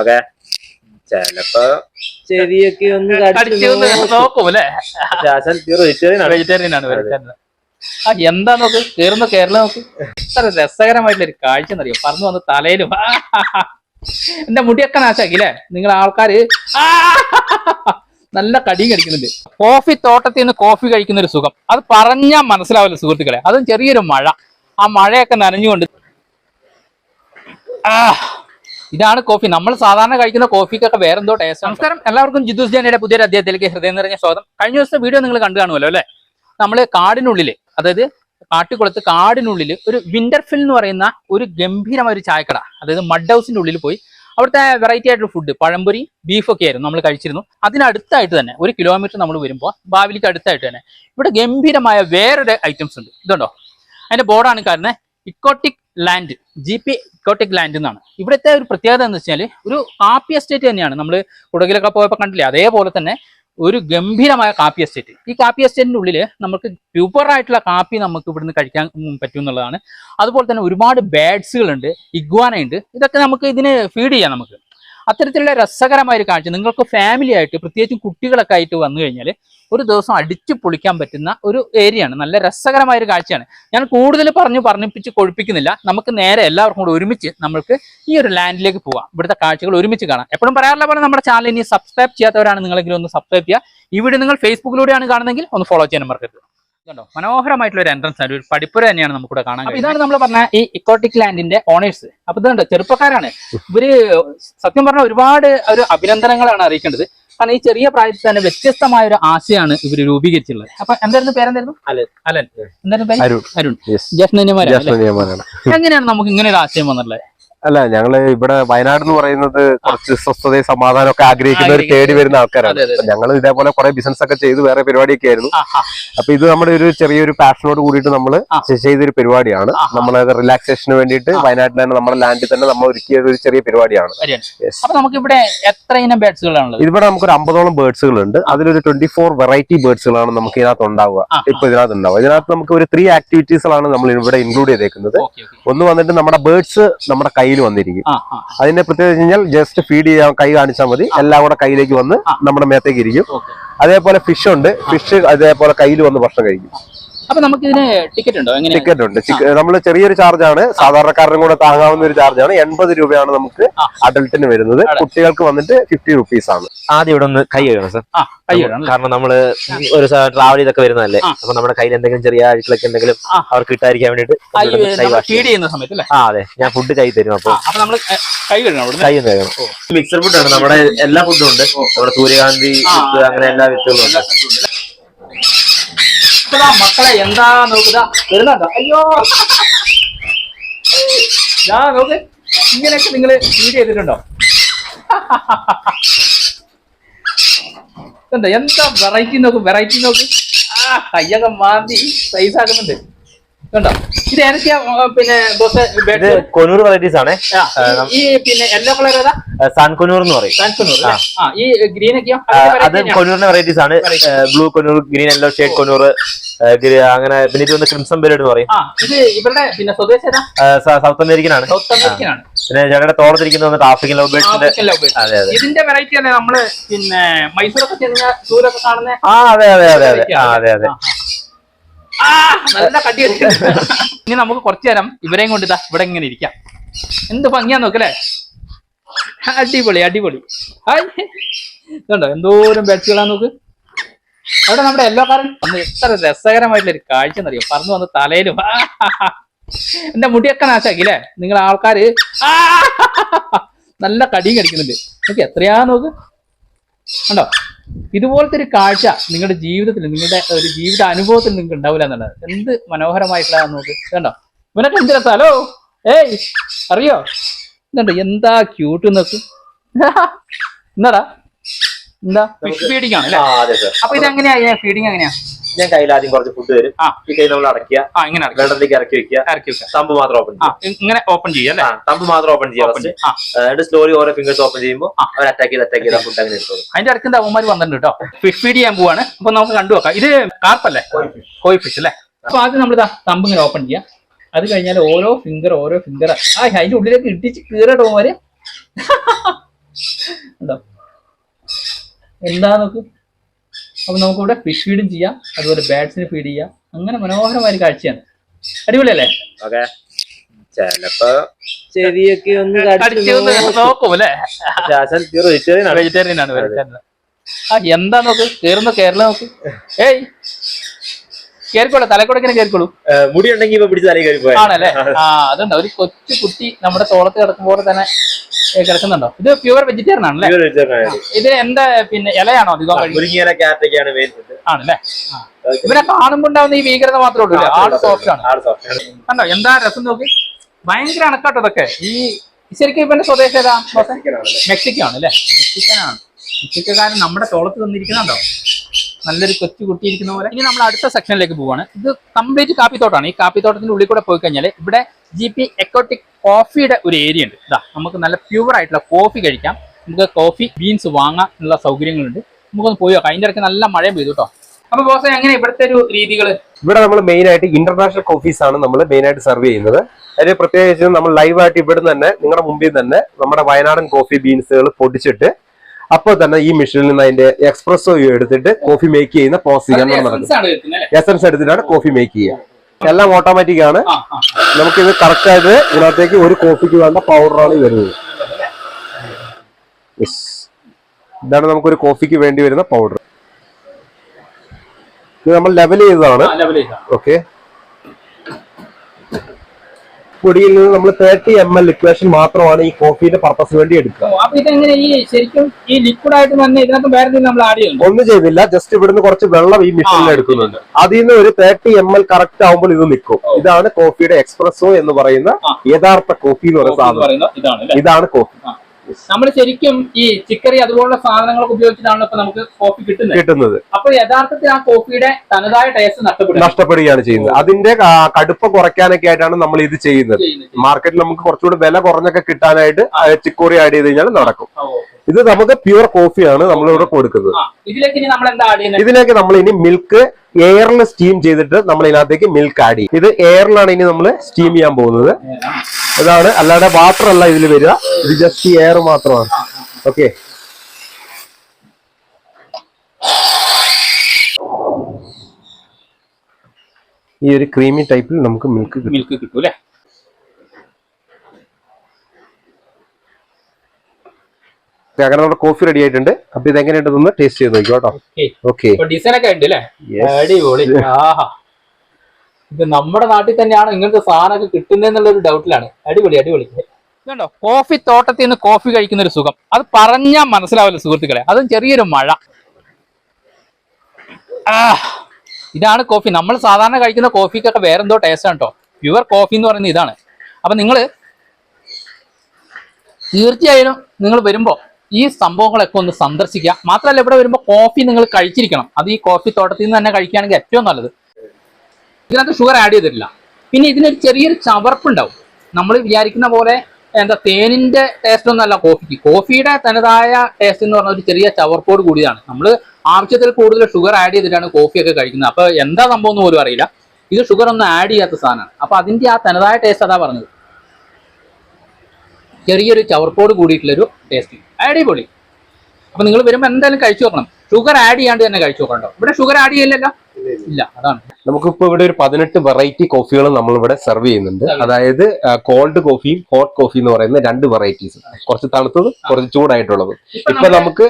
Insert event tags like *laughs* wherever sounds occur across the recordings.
Okay. ചെലപ്പോ ചെവിയൊക്കെ ഒന്ന് നോക്കും. അല്ലേ? വെജിറ്റേറിയൻ ആണ്. വെജിറ്റേറിയൻ ആണ് വെജിറ്റേറിയൻ ആ എന്താ നോക്ക്? കേറുന്ന കേരളം നോക്ക്. ഇത്ര രസകരമായിട്ടുള്ള ഒരു കാഴ്ച എന്നറിയോ? പറന്നു വന്ന് തലയിലും. എന്റെ മുടിയൊക്കെ നാശാക്കി അല്ലേ? നിങ്ങൾ ആൾക്കാര്. നല്ല കടിയും കടിക്കുന്നുണ്ട് കോഫി തോട്ടത്തിൽ നിന്ന് കോഫി കഴിക്കുന്ന ഒരു സുഖം. അത് പറഞ്ഞാൽ മനസ്സിലാവില്ല സുഹൃത്തുക്കളെ. അതും ചെറിയൊരു മഴ. ആ മഴയൊക്കെ നനഞ്ഞുകൊണ്ട്. ആ ഇതാണ് കോഫി. നമ്മൾ സാധാരണ കഴിക്കുന്ന കോഫിക്കൊക്കെ വേറെ എന്തോ ടേസ്റ്റ് നമസ്കാരം. എല്ലാവർക്കും ജിദ്ദൂസ് ജാനിയുടെ പുതിയൊരു അധ്യായത്തിലേക്ക് ഹൃദയം നിറഞ്ഞ സ്വാഗതം. കഴിഞ്ഞ ദിവസത്തെ വീഡിയോ നിങ്ങൾ കണ്ടു കാണുമല്ലോ അല്ലെ? നമ്മൾ കാടിനുള്ളിൽ അതായത് കാട്ടിക്കുളത്ത് കാടിനുള്ളിൽ ഒരു വിന്റർഫിൽ എന്ന് പറയുന്ന ഒരു ഗംഭീരമായ ഒരു ചായക്കട അതായത് മഡ് ഹൗസിന്റെ ഉള്ളിൽ പോയി. അവിടുത്തെ വെറൈറ്റി ആയിട്ടുള്ള ഫുഡ് പഴംപൊരി ബീഫൊക്കെ ആയിരുന്നു നമ്മൾ കഴിച്ചിരുന്നു. അതിനടുത്തായിട്ട് തന്നെ ഒരു കിലോമീറ്റർ നമ്മൾ വരുമ്പോൾ ബാവിലിക്ക് അടുത്തായിട്ട് തന്നെ ഇവിടെ ഗംഭീരമായ വേറൊരു ഐറ്റംസ് ഉണ്ട്. ഇതുണ്ടോ? അതിന്റെ ബോർഡാണ് കാരണം ecotic land G P ecotic land എന്നാണ്. ഇവിടുത്തെ ഒരു പ്രത്യേകത എന്ന് വെച്ചാൽ ഒരു കാപ്പി എസ്റ്റേറ്റ് തന്നെയാണ്. നമ്മൾ കുടകിലൊക്കെ പോയപ്പോൾ കണ്ടില്ലേ? അതേപോലെ തന്നെ ഒരു ഗംഭീരമായ കാപ്പി എസ്റ്റേറ്റ് ഈ കാപ്പി എസ്റ്റേറ്റിന്റെ ഉള്ളിൽ നമുക്ക് പ്യൂപ്പർ ആയിട്ടുള്ള കാപ്പി നമുക്ക് ഇവിടുന്ന് കഴിക്കാൻ പറ്റും എന്നുള്ളതാണ്. അതുപോലെ തന്നെ ഒരുപാട് ബേഡ്സുകളുണ്ട് ഇഗ്വാനയുണ്ട് ഇതൊക്കെ നമുക്ക് ഇതിന് ഫീഡ് ചെയ്യാം നമുക്ക്. അത്തരത്തിലുള്ള രസകരമായ ഒരു കാഴ്ച. നിങ്ങൾക്ക് ഫാമിലി ആയിട്ട് പ്രത്യേകിച്ചും കുട്ടികളൊക്കെ ആയിട്ട് വന്നു കഴിഞ്ഞാൽ ഒരു ദിവസം അടിച്ചു പൊളിക്കാൻ പറ്റുന്ന ഒരു ഏരിയയാണ് നല്ല രസകരമായ ഒരു കാഴ്ചയാണ്. ഞാൻ കൂടുതൽ പറഞ്ഞു പറഞ്ഞിപ്പിച്ച് കൊഴിപ്പിക്കുന്നില്ല. നമുക്ക് നേരെ എല്ലാവർക്കും കൂടെ ഒരുമിച്ച് നമ്മൾക്ക് ഈ ഒരു ലാൻഡിലേക്ക് പോവാം. ഇവിടുത്തെ കാഴ്ചകൾ ഒരുമിച്ച് കാണാം. എപ്പോഴും പറയാറുള്ള പോലെ നമ്മുടെ ചാനൽ ഇനി സബ്സ്ക്രൈബ് ചെയ്യാത്തവരാണ് നിങ്ങളെങ്കിലും ഒന്ന് സബ്സ്ക്രൈബ് ചെയ്യുക. വീഡിയോ നിങ്ങൾ ഫേസ്ബുക്കിലൂടെയാണ് കാണുന്നതെങ്കിൽ ഒന്ന് ഫോളോ ചെയ്യാൻ മറക്കരുത്. കണ്ടോ? മനോഹരമായിട്ടുള്ള ഒരു എൻട്രൻസ് ആണ്. ഒരു പഠിപ്പുര തന്നെയാണ് നമുക്കിവിടെ കാണാൻ കഴിയുന്നത്. ഇതാണ് നമ്മൾ പറഞ്ഞ ഈ ഇക്കോട്ടിക് ലാൻഡിന്റെ ഓണേഴ്സ് അപ്പൊ ഇതുണ്ട് ചെറുപ്പക്കാരാണ്. ഇവർ സത്യം പറഞ്ഞാൽ ഒരുപാട് ഒരു അഭിനന്ദനങ്ങളാണ് അറിയിക്കേണ്ടത്. കാരണം ഈ ചെറിയ പ്രായത്തിൽ തന്നെ വ്യത്യസ്തമായ ഒരു ആശയാണ് ഇവർ രൂപീകരിച്ചിട്ടുള്ളത്. അപ്പൊ എന്തായിരുന്നു പേരെന്തായിരുന്നു അലൻ. അലൻ. എന്തായിരുന്നു പേര്? അരുൺ. അരുൺ. ജഷ്ണന്യമാരാണ് എങ്ങനെയാണ് നമുക്ക് ഇങ്ങനെ ഒരു ആശയം വന്നുള്ളത് അല്ല ഞങ്ങൾ ഇവിടെ വയനാട് എന്ന് പറയുന്നത് കുറച്ച് സ്വസ്ഥതയും സമാധാനം ഒക്കെ ആഗ്രഹിക്കുന്ന ഒരു തേടി വരുന്ന ആൾക്കാരാണ്. ഞങ്ങൾ ഇതേപോലെ കുറെ ബിസിനസ് ഒക്കെ ചെയ്ത് വേറെ പരിപാടിയൊക്കെ ആയിരുന്നു. അപ്പൊ ഇത് നമ്മുടെ ഒരു ചെറിയൊരു പാഷനോട് കൂടിയിട്ട് നമ്മൾ ചെയ്ത ചെയ്തൊരു പരിപാടിയാണ്. നമ്മൾ റിലാക്സേഷന് വേണ്ടിയിട്ട്. വയനാട്ടിൽ തന്നെ നമ്മുടെ ലാൻഡിൽ തന്നെ നമ്മൾ ഒരുക്കിയ ഒരു ചെറിയ പരിപാടിയാണ്. ശരിയാണ്. അപ്പൊ നമുക്ക് ഇവിടെ എത്ര ഇനം ബേഡ്സുകളാണുള്ളത് ഇവിടെ നമുക്കൊരു അമ്പതോളം ബേർഡ്സുകൾ ഉണ്ട് അതിലൊരു ട്വന്റി ഫോർ വെറൈറ്റി ബേർഡ്സുകളാണ് നമുക്ക് ഇതിനകത്ത് ഉണ്ടാവുക. ഇപ്പൊ ഇതിനകത്ത് ഉണ്ടാവുക. ഇതിനകത്ത് നമുക്ക് ഒരു ത്രീ ആക്ടിവിറ്റീസുകളാണ് നമ്മൾ ഇവിടെ ഇൻക്ലൂഡ് ചെയ്തേക്കുന്നത്. ഒന്ന് വന്നിട്ട് നമ്മുടെ ബേർഡ്സ് നമ്മുടെ കയ്യിൽ വന്നിരിക്കും. ആ ആ. അതിന്റെ പ്രത്യേകത വെച്ച് കഴിഞ്ഞാൽ ജസ്റ്റ് ഫീഡ് ചെയ്യാൻ കൈ കാണിച്ചാൽ മതി. എല്ലാം കൂടെ കയ്യിലേക്ക് വന്ന് നമ്മുടെ മേത്തേക്ക് ഇരിക്കും. അതേപോലെ ഫിഷ് ഉണ്ട്. ഫിഷ് അതേപോലെ കയ്യിൽ വന്ന് ഭക്ഷണം കഴിക്കും. അപ്പൊ നമുക്ക് ഇതിന് ടിക്കറ്റ് ഉണ്ടോ? എങ്ങനെ ടിക്കറ്റ് ഉണ്ട്. നമ്മൾ ചെറിയൊരു ചാർജ് ആണ് സാധാരണക്കാരനും കൂടെ താങ്ങാവുന്ന ഒരു ചാർജ് ആണ് എൺപത് രൂപയാണ് നമുക്ക് അഡൾട്ടിന് അഡൽട്ടിന് വരുന്നത്. കുട്ടികൾക്ക് വന്നിട്ട് ഫിഫ്റ്റി റുപ്പീസ് ആണ്. ആദ്യം ഇവിടെ ഒന്ന് കൈ കഴുകണം സർ ആ കാരണം നമ്മൾ ഒരു ട്രാവൽ ചെയ്തൊക്കെ വരുന്നതല്ലേ. അപ്പൊ നമ്മുടെ കയ്യിൽ എന്തെങ്കിലും ചെറിയ അഴുക്കളൊക്കെ എന്തെങ്കിലും അവർക്ക് കിട്ടാതിരിക്കാൻ വേണ്ടിട്ട് കൈ വാഷ് ഫീഡ് ചെയ്യുന്ന സമയത്ത് അല്ലേ? ആ അതെ. ഞാൻ ഫുഡ് കൈ തരും അപ്പൊ. കൈ കഴുകണം മിക്സർ ഫുഡാണ് നമ്മുടെ എല്ലാ ഫുഡും ഉണ്ട്. നമ്മുടെ സൂര്യകാന്തി അങ്ങനെ എല്ലാ വിത്തുകളും ഉണ്ട്. ഇപ്പതാ മക്കളെ എന്താ നോക്കുക വരുന്നുണ്ടോ? അയ്യോ. ഞാൻ നോക്ക്. ഇങ്ങനെയൊക്കെ നിങ്ങൾ ഫീഡ് ചെയ്തിട്ടുണ്ടോ? എന്താ എന്താ വെറൈറ്റി നോക്ക് വെറൈറ്റി നോക്ക്? ആ കയ്യൊക്കെ മാന്തി സൈസ് ആക്കുന്നുണ്ട്. കണ്ടോ? ഇത് ഏതൊക്കെയാ പിന്നെ ഇത് കൊനൂർ വെറൈറ്റീസ് ആണ്. ഈ- പിന്നെ യെല്ലോ കളർ ഏതാ? കൊനൂർ എന്ന് പറയും. ട്രാൻസ്ഫർ ആ. ഈ ഗ്രീൻ ഒക്കെയോ? അത് കൊനൂറിന്റെ വെറൈറ്റീസ് ആണ്. Blue conure green yellow shade conure അങ്ങനെ പിന്നെ ഇത് ക്രിംസൺ എന്ന് പറയും. ആ ഇത് ഇവരുടെ പിന്നെ സ്വദേശം സൗത്ത് അമേരിക്കൻ ആണ് സൗത്ത് അമേരിക്കൻ ആണ് പിന്നെ ഞങ്ങളുടെ തോളത്തിരിക്കുന്ന ആഫ്രിക്കൻ ലവ് ബേർഡ്സിന്റെ. അതെ അതെ. ഇതിന്റെ വെറൈറ്റി അല്ലേ നമ്മൾ പിന്നെ മൈസൂരൊക്കെ ചെന്ന ടൂരൊക്കെ കാണുന്ന? ആ അതെ അതെ അതെ അതെ. ആ അതെ അതെ. നല്ല കടി ഇനി നമുക്ക് കുറച്ചു നേരം ഇവരെയും കൊണ്ട് ഇതാ ഇവിടെ ഇങ്ങനെ ഇരിക്കാം. എന്ത് ഭംഗിയാ നോക്കല്ലേ? അടിപൊളി അടിപൊളി. ഇതുണ്ടോ? എന്തോരം ബാറ്റുകളാ നോക്ക്? അവിടെ നമ്മുടെ എല്ലോ കാരൻ ഒന്ന് എത്ര രസകരമായിട്ടുള്ള ഒരു കാഴ്ച എന്നറിയോ? പറന്നു വന്ന് തലയിലും. എന്റെ മുടിയൊക്കെ നാശാക്കി അല്ലേ നിങ്ങൾ ആൾക്കാര് നല്ല കടിയും കടിക്കുന്നുണ്ട്. നോക്കി എത്രയാ നോക്ക്. കണ്ടോ? ഇതുപോലത്തെ ഒരു കാഴ്ച നിങ്ങളുടെ ജീവിതത്തിൽ നിങ്ങളുടെ ഒരു ജീവിത അനുഭവത്തിൽ നിങ്ങൾക്ക് ഉണ്ടാവില്ല എന്നുള്ളത്. എന്ത് മനോഹരമായിട്ടുള്ള നോക്ക്. കണ്ടോ? ഇവനൊക്കെ എന്ത് രസാലോ ഏയ് അറിയോ? ഇതുണ്ടോ എന്താ ക്യൂട്ട് നോക്ക്. എന്താടാ എന്താ? ഫിഷ് ഫീഡിംഗ് ആണ് അപ്പൊ ഇത് എങ്ങനെയാ ഫീഡിങ് എങ്ങനെയാ? ഞാൻ കയ്യിൽ ആദ്യം കുറച്ച് ഫുഡ് തരും. ഈ കൈ നമ്മൾ അടക്കുക ഇങ്ങനെ വെള്ളത്തിലേക്ക് ഇറക്കി വെക്കുക. ഇറക്കി വെക്കുക. തമ്പ് മാത്രം ഓപ്പൺ ഇങ്ങനെ ഓപ്പൺ ചെയ്യാം അല്ലേ? ആ, തമ്പ് മാത്രം ഓപ്പൺ ചെയ്യാം Open ഫസ്റ്റ് ചെയ്യാം. ആ എന്നിട്ട് സ്ലോലി ഓരോ ഫിംഗേഴ്സ് ഓപ്പൺ ചെയ്യുമ്പോൾ. അവർ അറ്റാക്ക് ചെയ്ത് അറ്റാക്ക് ചെയ്ത ഫുഡ് അങ്ങനെ എടുത്തോളൂ. അതിന്റെ അടുക്കുന്ന അവന്മാർ വന്നിട്ടുണ്ട് കേട്ടോ ഫിഷ് ഫീഡ് ചെയ്യാൻ പോവാണ്. അപ്പൊ നമുക്ക് കണ്ടു നോക്കാം. ഇത് കാർപ്പല്ലേ കോയി ഫിഷ് അല്ലേ? അപ്പൊ ആദ്യം നമ്മൾ തമ്പ് ഇങ്ങനെ ഓപ്പൺ ചെയ്യാം. അത് കഴിഞ്ഞാൽ ഓരോ ഫിംഗർ ഓരോ ഫിംഗർ ആ അതിന്റെ ഉള്ളിലേക്ക് ഇട്ടിച്ച് കീറിടും അവർ *laughs* എന്താ നോക്ക് അപ്പൊ നമുക്കിവിടെ ഫിഷ് ഫീഡും ചെയ്യാം. അതുപോലെ ബാറ്റ്സിന് ഫീഡ് ചെയ്യാം. അങ്ങനെ മനോഹരമായ കാഴ്ചയാണ്. അടിപൊളിയല്ലേ? ഓക്കെ. ചെലപ്പോ ചെവിയൊക്കെ ഒന്ന് നോക്കും. അല്ലേ? ആണ്. വെജിറ്റേറിയൻ ആണ് വെജിറ്റേറിയൻ ആ എന്താ നോക്ക് കേറുന്ന കേരള നോക്ക്. ഏയ് കേറിക്കോളൂ തലക്കൊടക്കിനെ കേറിക്കോളൂ. മുടി ഉണ്ടെങ്കിൽ ഇപ്പൊ പിടിച്ച് തലയിൽ കയറി പോയാ ആണല്ലേ? ആ അതുണ്ട്. ഒരു കൊച്ചു കുട്ടി നമ്മുടെ തോളത്ത് കിടക്കുമ്പോൾ തന്നെ കിടക്കുന്നുണ്ടോ? ഇത് പ്യുവർ വെജിറ്റേറിയൻ ആണല്ലേ? ഇത് എന്താ പിന്നെ ഇലയാണോ അധികം കഴിക്കുന്നത്? മുരിങ്ങയില ക്യാരറ്റൊക്കെയാണ് മെയിൻ ഫുഡ് ആണല്ലേ. ഇവരെ കാണുമ്പോ ഉണ്ടാവുന്ന ഈ ഭീകരത മാത്രമേ ഉള്ളൂ ആൾ സോഫ്റ്റ് ആണ്. കണ്ടോ? എന്താ രസം നോക്കി? ഭയങ്കര അണക്കാട്ടോ ഇതൊക്കെ. ഈ ശരിക്കും ഇവന്റെ സ്വദേശം ഏതാ? ബോസേ? മെക്സിക്കോ ആണ് അല്ലേ? മെക്സിക്കൻ ആണ് മെക്സിക്കോക്കാരൻ നമ്മുടെ തോളത്ത് തന്നിരിക്കുന്നുണ്ടോ? നല്ലൊരു കൊച്ചു കുട്ടിയിരിക്കുന്ന പോലെ. ഇനി നമ്മൾ അടുത്ത സെക്ഷനിലേക്ക് പോവാണ്. ഇത് കംപ്ലീറ്റ് കാപ്പിത്തോട്ടാണ് ഈ കാപ്പിത്തോട്ടത്തിന്റെ ഉള്ളിൽ കൂടെ പോയി കഴിഞ്ഞാൽ ഇവിടെ ജി പി എക്കോട്ടിക് കോഫിയുടെ ഒരു ഏരിയ ഉണ്ട്. ഇതാ നമുക്ക് നല്ല പ്യൂർ ആയിട്ടുള്ള കോഫി കഴിക്കാം. നമുക്ക് കോഫി ബീൻസ് വാങ്ങാനുള്ള സൗകര്യങ്ങളുണ്ട്. നമുക്കൊന്ന് പോയി നോക്കാം. അതിന്റെ ഇടയ്ക്ക് നല്ല മഴയും പെയ്തു കേട്ടോ അപ്പൊ ബോസ് എങ്ങനെ ഇവിടുത്തെ ഒരു രീതികൾ ഇവിടെ നമ്മൾ മെയിൻ ആയിട്ട് ഇന്റർനാഷണൽ കോഫീസ് ആണ് നമ്മൾ മെയിൻ ആയിട്ട് സെർവ് ചെയ്യുന്നത്. അതിൽ പ്രത്യേകിച്ച് നമ്മൾ ലൈവായിട്ട് ഇവിടെ ഇവിടുന്ന് തന്നെ നിങ്ങളുടെ മുമ്പിൽ തന്നെ നമ്മുടെ വയനാടൻ കോഫി ബീൻസുകൾ പൊടിച്ചിട്ട് അപ്പോൾ തന്നെ ഈ മെഷീനിൽ നിന്ന് അതിന്റെ എക്സ്പ്രസോ എടുത്തിട്ട് കോഫി മേക്ക് ചെയ്യുന്ന പ്രോസസ് ആണ് നടക്കുന്നത് എസ് എൻസ് എസൻസ് എടുത്തിട്ടാണ് കോഫി മേക്ക് ചെയ്യുക. എല്ലാം ഓട്ടോമാറ്റിക് ആണ്. നമുക്കിത് കറക്റ്റ് ആയിട്ട് ഇതിനകത്തേക്ക് ഒരു കോഫിക്ക് വേണ്ട പൗഡറാണ് വരുന്നത്. ഇതാണ് നമുക്കൊരു കോഫിക്ക് വേണ്ടി വരുന്ന പൗഡർ ഇത് നമ്മൾ ലെവൽ ചെയ്തതാണ്. ഓക്കെ പൊടിയിൽ നിന്ന് നമ്മൾ തേർട്ടി എം എൽ ലിക്വേഷൻ മാത്രമാണ് ഈ കോഫിയുടെ പർപ്പസ് വേണ്ടി എടുക്കുക. അപ്പൊ ഇതെങ്ങനെ ഈ ശരിക്കും ഈ ലിക്വിഡ് ആയിട്ട് തന്നെ ഇതിനകത്ത് വേറെ എന്തെങ്കിലും നമ്മൾ ആഡ് ഒന്നും ചെയ്തില്ല. ജസ്റ്റ് ഇവിടുന്ന് കുറച്ച് വെള്ളം ഈ മിഷീനിൽ എടുക്കുന്നുണ്ട്. അതിൽ നിന്ന് ഒരു തേർട്ടി എം എൽ കറക്റ്റ് ആവുമ്പോൾ ഇത് നിൽക്കും. ഇതാണ് കോഫിയുടെ എക്സ്പ്രസോ എന്ന് പറയുന്ന യഥാർത്ഥ കോഫി എന്ന് പറയുന്ന സാധനം. ഇതാണ് കോഫി നമ്മൾ ശരിക്കും ഈ ചിക്കറി അതുപോലുള്ള സാധനങ്ങളൊക്കെ ഉപയോഗിച്ചിട്ടാണ് ഇപ്പൊ നമുക്ക് കോഫി കിട്ടുന്നത്. കിട്ടുന്നത്. അപ്പൊ യഥാർത്ഥത്തിൽ ആ കോഫിയുടെ തനതായ ടേസ്റ്റ് നഷ്ടപ്പെടുക. നഷ്ടപ്പെടുകയാണ് ചെയ്യുന്നത്. അതിന്റെ കടുപ്പ് കുറയ്ക്കാനൊക്കെ ആയിട്ടാണ് നമ്മൾ ഇത് ചെയ്യുന്നത്. മാർക്കറ്റിൽ നമുക്ക് കുറച്ചുകൂടി വില കുറഞ്ഞൊക്കെ കിട്ടാനായിട്ട് ചിക്കോറി ആഡ് ചെയ്ത് കഴിഞ്ഞാൽ നടക്കും. ഇത് നമുക്ക് പ്യുവർ കോഫിയാണ് നമ്മളിവിടെ കൊടുക്കുന്നത്. ഇതിലേക്ക് നമ്മൾ ഇനി മിൽക്ക് എയറിൽ സ്റ്റീം ചെയ്തിട്ട് നമ്മൾ ഇതിനകത്തേക്ക് മിൽക്ക് ആഡ് ചെയ്യും. ഇത് എയറിലാണ് ഇനി നമ്മൾ സ്റ്റീം ചെയ്യാൻ പോകുന്നത്. ഇതാണ് അല്ലാതെ വാട്ടർ അല്ല ഇതിൽ വരിക. ഇത് ജസ്റ്റ് എയർ മാത്രമാണ്. ഓക്കെ ഈ ഒരു ക്രീമി ടൈപ്പിൽ നമുക്ക് മിൽക്ക് കിട്ടും. മിൽക്ക് കിട്ടും അങ്ങനെ നമ്മുടെ കോഫി റെഡി ആയിട്ടുണ്ട്. അപ്പൊ ഇത് എങ്ങനെയുണ്ടെന്ന് ടേസ്റ്റ് ചെയ്ത് നോക്കി കേട്ടോ. ഓക്കേ. ഡിസൈൻ ഒക്കെ ഉണ്ട് അടിപൊളി. *laughs* ഇത് നമ്മുടെ നാട്ടിൽ തന്നെയാണ് ഇങ്ങനത്തെ സാധനമൊക്കെ കിട്ടുന്നതെന്നുള്ള ഒരു ഡൗട്ടിലാണ് അടിപൊളി അടിപൊളി. ഇതുണ്ടോ? കോഫി തോട്ടത്തിൽ നിന്ന് കോഫി കഴിക്കുന്ന ഒരു സുഖം. അത് പറഞ്ഞാൽ മനസ്സിലാവില്ല സുഹൃത്തുക്കളെ. അതും ചെറിയൊരു മഴ. ഇതാണ് കോഫി നമ്മൾ സാധാരണ കഴിക്കുന്ന കോഫിക്കൊക്കെ വേറെന്തോ ടേസ്റ്റ് ആണ് കേട്ടോ പ്യുവർ കോഫി എന്ന് പറയുന്നത് ഇതാണ്. അപ്പൊ നിങ്ങൾ തീർച്ചയായും നിങ്ങൾ വരുമ്പോൾ ഈ സംഭവങ്ങളൊക്കെ ഒന്ന് സന്ദർശിക്കുക. മാത്രമല്ല ഇവിടെ വരുമ്പോൾ കോഫി നിങ്ങൾ കഴിച്ചിരിക്കണം. അത് ഈ കോഫി തോട്ടത്തിൽ നിന്ന് തന്നെ കഴിക്കുകയാണെങ്കിൽ ഏറ്റവും നല്ലത്. ഇതിനകത്ത് ഷുഗർ ആഡ് ചെയ്തിട്ടില്ല. പിന്നെ ഇതിനൊരു ചെറിയൊരു ചവർപ്പുണ്ടാവും. നമ്മൾ വിചാരിക്കുന്ന പോലെ എന്താ തേനിന്റെ ടേസ്റ്റ് ഒന്നല്ല കോഫിക്ക് കോഫിയുടെ തനതായ ടേസ്റ്റ് എന്ന് പറഞ്ഞ ഒരു ചെറിയ ചവർപ്പോട് കൂടിയതാണ്. നമ്മൾ ആവശ്യത്തിൽ കൂടുതൽ ഷുഗർ ആഡ് ചെയ്തിട്ടാണ് കോഫിയൊക്കെ കഴിക്കുന്നത്. അപ്പൊ എന്താ സംഭവം എന്ന് പോലും അറിയില്ല. ഇത് ഷുഗർ ഒന്നും ആഡ് ചെയ്യാത്ത സാധനമാണ്. അപ്പൊ അതിന്റെ ആ തനതായ ടേസ്റ്റ് അതാ പറഞ്ഞത്. ചെറിയൊരു ചവർപ്പോട് കൂടിയിട്ടുള്ളൊരു ടേസ്റ്റ് അടിപൊളി അപ്പൊ നിങ്ങൾ വരുമ്പോൾ എന്തായാലും കഴിച്ചു നോക്കണം. ഷുഗർ ആഡ് ചെയ്യാണ്ട് തന്നെ കഴിച്ചു നോക്കണ്ടോ? ഇവിടെ ഷുഗർ ആഡ് ചെയ്യില്ലല്ലോ? ഇല്ല അതാണ്. നമുക്കിപ്പോ ഇവിടെ ഒരു പതിനെട്ട് വെറൈറ്റി കോഫികൾ നമ്മൾ ഇവിടെ സെർവ് ചെയ്യുന്നുണ്ട് അതായത് കോൾഡ് കോഫിയും ഹോട്ട് കോഫി എന്ന് പറയുന്ന രണ്ട് വെറൈറ്റീസ് കുറച്ച് തണുത്തതും കുറച്ച് ചൂടായിട്ടുള്ളതും. ഇപ്പൊ നമുക്ക്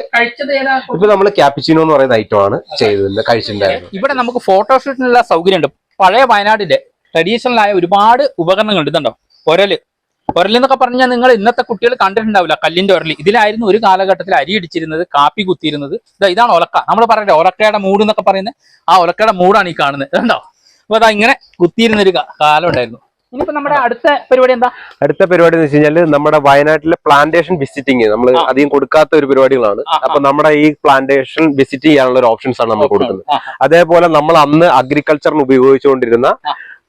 ഇപ്പൊ നമ്മൾ ക്യാപിച്ചിനോ എന്ന് പറയുന്ന ഐറ്റം ആണ് ചെയ്തത് കഴിച്ചിട്ടുണ്ടായിരുന്നത്. ഇവിടെ നമുക്ക് ഫോട്ടോഷൂട്ടിനുള്ള സൗകര്യമുണ്ട്. പഴയ വയനാടിന്റെ ട്രഡീഷണൽ ആയ ഒരുപാട് ഉപകരണങ്ങളുണ്ട്. ഇതുണ്ടോ? ഒരൽ ഒരൽ എന്നൊക്കെ പറഞ്ഞാൽ നിങ്ങൾ ഇന്നത്തെ കുട്ടികൾ കണ്ടിട്ടുണ്ടാവില്ല കല്ലിന്റെ ഒരലി ഇതിലായിരുന്നു ഒരു കാലഘട്ടത്തിൽ അരി ഇടിച്ചിരുന്നത് കാപ്പി കുത്തിയിരുന്നത്. ഇതാ ഇതാണ് ഒലക്ക. നമ്മൾ പറയട്ടെ ഒലക്കയുടെ മൂട് എന്നൊക്കെ പറയുന്നത് ആ ഒലക്കയുടെ മൂടാണ് ഈ കാണുന്നത്. കണ്ടോ? അപ്പൊ അതാ ഇങ്ങനെ കുത്തിയിരുന്ന ഒരു കാ- കാലം ഉണ്ടായിരുന്നു. ഇനിയിപ്പോ നമ്മുടെ അടുത്ത പരിപാടി എന്താ? അടുത്ത പരിപാടി എന്ന് വെച്ച് കഴിഞ്ഞാൽ നമ്മുടെ വയനാട്ടിലെ പ്ലാന്റേഷൻ വിസിറ്റിംഗ് നമ്മൾ. അധികം കൊടുക്കാത്ത ഒരു പരിപാടികളാണ്. അപ്പൊ നമ്മുടെ ഈ പ്ലാന്റേഷൻ വിസിറ്റ് ചെയ്യാനുള്ള ഒരു ഓപ്ഷൻസ് ആണ് നമ്മൾ കൊടുക്കുന്നത്. അതേപോലെ നമ്മൾ അന്ന് അഗ്രികൾച്ചറിന് ഉപയോഗിച്ചുകൊണ്ടിരുന്ന.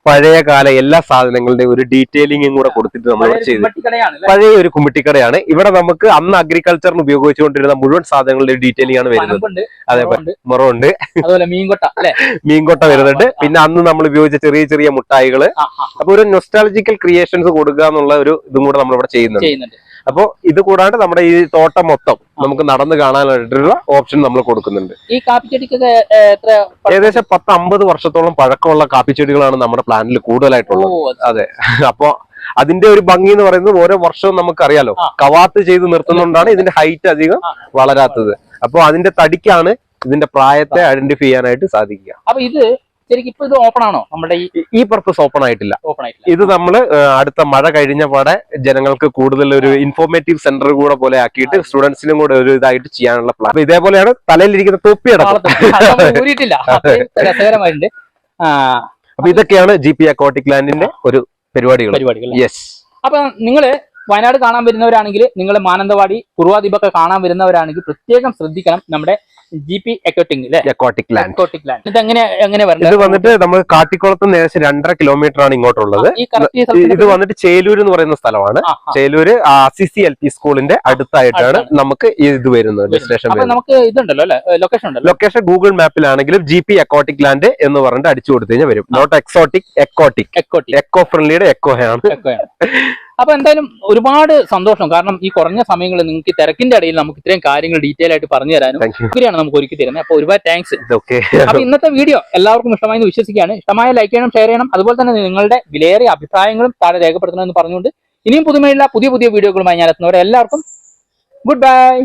പഴയ കാല എല്ലാ സാധനങ്ങളുടെയും ഒരു ഡീറ്റെയിലിംഗും കൂടെ കൊടുത്തിട്ട് നമ്മൾ ചെയ്ത്. പഴയ ഒരു കുമ്മിട്ടിക്കടയാണ് ഇവിടെ നമുക്ക് അന്ന് അഗ്രികൾച്ചറിന് ഉപയോഗിച്ചുകൊണ്ടിരുന്ന മുഴുവൻ സാധനങ്ങളുടെ ഡീറ്റെയിലിംഗ് ആണ് വരുന്നത്. അതേപോലെ മുറ മുറമുണ്ട്, മീൻകൊട്ട മീൻകൊട്ട വരുന്നുണ്ട്. പിന്നെ അന്ന് നമ്മൾ ഉപയോഗിച്ച ചെറിയ ചെറിയ മുട്ടായികൾ. അപ്പൊ ഒരു നൊസ്റ്റാളജിക്കൽ ക്രിയേഷൻസ് കൊടുക്കുക എന്നുള്ള ഒരു ഇതും കൂടെ നമ്മൾ ഇവിടെ ചെയ്യുന്നുണ്ട്. അപ്പോ ഇത് കൂടാണ്ട് നമ്മുടെ ഈ തോട്ടം മൊത്തം നമുക്ക് നടന്ന് കാണാനായിട്ടുള്ള ഓപ്ഷൻ നമ്മൾ കൊടുക്കുന്നുണ്ട്. ഈ കാപ്പിച്ചെടിക്കൊക്കെ ഏകദേശം പത്ത് അമ്പത് വർഷത്തോളം പഴക്കമുള്ള കാപ്പിച്ചെടികളാണ് നമ്മുടെ പ്ലാനിൽ കൂടുതലായിട്ടുള്ളത്. അതെ *laughs* അപ്പോ അതിന്റെ ഒരു ഭംഗി എന്ന് പറയുന്നത് ഓരോ വർഷവും നമുക്കറിയാലോ. അറിയാലോ കവാത്ത് ചെയ്ത് നിർത്തുന്നതുകൊണ്ടാണ് ഇതിന്റെ ഹൈറ്റ് അധികം വളരാത്തത്. അപ്പൊ അതിന്റെ തടിക്കാണ് ഇതിന്റെ പ്രായത്തെ ഐഡന്റിഫൈ ചെയ്യാനായിട്ട് സാധിക്കുക. അപ്പൊ ഇത് ശരിക്കും ഇപ്പൊ ഇത് ഓപ്പൺ ആണോ? നമ്മുടെ ഈ പർപ്പസ് ഓപ്പൺ ആയിട്ടില്ല. ഓപ്പൺ ആയിട്ടില്ല. ഇത് നമ്മൾ അടുത്ത മഴ കഴിഞ്ഞ പാടെ ജനങ്ങൾക്ക് കൂടുതൽ ഒരു ഇൻഫോർമേറ്റീവ് സെന്റർ കൂടെ പോലെ ആക്കിയിട്ട് സ്റ്റുഡൻസിനും കൂടെ ഒരു ഇതായിട്ട് ചെയ്യാനുള്ള പ്ലാൻ ഇതേപോലെയാണ് തലയിലിരിക്കുന്ന തൊപ്പി നമ്മൾ ഊരിയിട്ടില്ല. *laughs* രസകരമായിട്ടുണ്ട്. അപ്പൊ ഇതൊക്കെയാണ് ജി പി അക്വാട്ടിക് ലാൻഡിന്റെ ഒരു പരിപാടികൾ. പരിപാടികൾ. യെസ് അപ്പൊ നിങ്ങൾ വയനാട് കാണാൻ വരുന്നവരാണെങ്കിൽ നിങ്ങൾ മാനന്തവാടി കുറുവാദ്വീപൊക്കെ കാണാൻ വരുന്നവരാണെങ്കിൽ പ്രത്യേകം ശ്രദ്ധിക്കണം. നമ്മുടെ ജി പി എക്കോട്ടിംഗ് എക്കോട്ടിക് ലാൻഡ് എക്കോട്ടിക് ലാൻഡ് ഇത് എങ്ങനെ എങ്ങനെ ഇത് വന്നിട്ട് നമ്മൾ കാട്ടിക്കുളത്ത് നിന്ന് ഏകദേശം രണ്ടര കിലോമീറ്റർ ആണ് ഇങ്ങോട്ടുള്ളത്. ഇത് വന്നിട്ട് ചേലൂർ എന്ന് പറയുന്ന സ്ഥലമാണ്. Chelur C C L P സ്കൂളിന്റെ അടുത്തായിട്ടാണ് നമുക്ക് ഇത് വരുന്നത് ഡെസ്റ്റിനേഷൻ നമുക്ക് ഇതുണ്ടല്ലോ ലൊക്കേഷൻ ഉണ്ടല്ലോ. ലൊക്കേഷൻ ഗൂഗിൾ മാപ്പിലാണെങ്കിലും ജി പി എക്കോട്ടിക് ലാൻഡ് എന്ന് പറഞ്ഞിട്ട് അടിച്ചു കൊടുത്തു കഴിഞ്ഞാൽ വരും. നോട്ട് എക്സോട്ടിക് എക്കോട്ടിക് എക്കോട്ടി എക്കോ ഫ്രണ്ട്ലിയുടെ എക്കോ ആണ് അപ്പൊ എന്തായാലും ഒരുപാട് സന്തോഷം. കാരണം ഈ കുറഞ്ഞ സമയങ്ങളിൽ നിങ്ങൾക്ക് തിരക്കിന്റെ ഇടയിൽ നമുക്ക് ഇത്രയും കാര്യങ്ങൾ ഡീറ്റെയിൽ ആയിട്ട് പറഞ്ഞു തരാനും താങ്ക് നമുക്ക് ഒരുക്കി തരുന്നത്. അപ്പൊ ഒരുപാട് താങ്ക്സ് അപ്പൊ ഇന്നത്തെ വീഡിയോ എല്ലാവർക്കും ഇഷ്ടമായി വിശ്വസിക്കുകയാണ്. ഇഷ്ടമായ ലൈക്ക് ചെയ്യണം ഷെയർ ചെയ്യണം. അതുപോലെ തന്നെ നിങ്ങളുടെ വിലയേറിയ അഭിപ്രായങ്ങളും താഴെ രേഖപ്പെടുത്തണമെന്ന് പറഞ്ഞുകൊണ്ട് ഇനിയും പുതുമയുള്ള പുതിയ പുതിയ വീഡിയോകളുമായി ഞാൻ എത്തുന്നവരെ എല്ലാവർക്കും ഗുഡ് ബൈ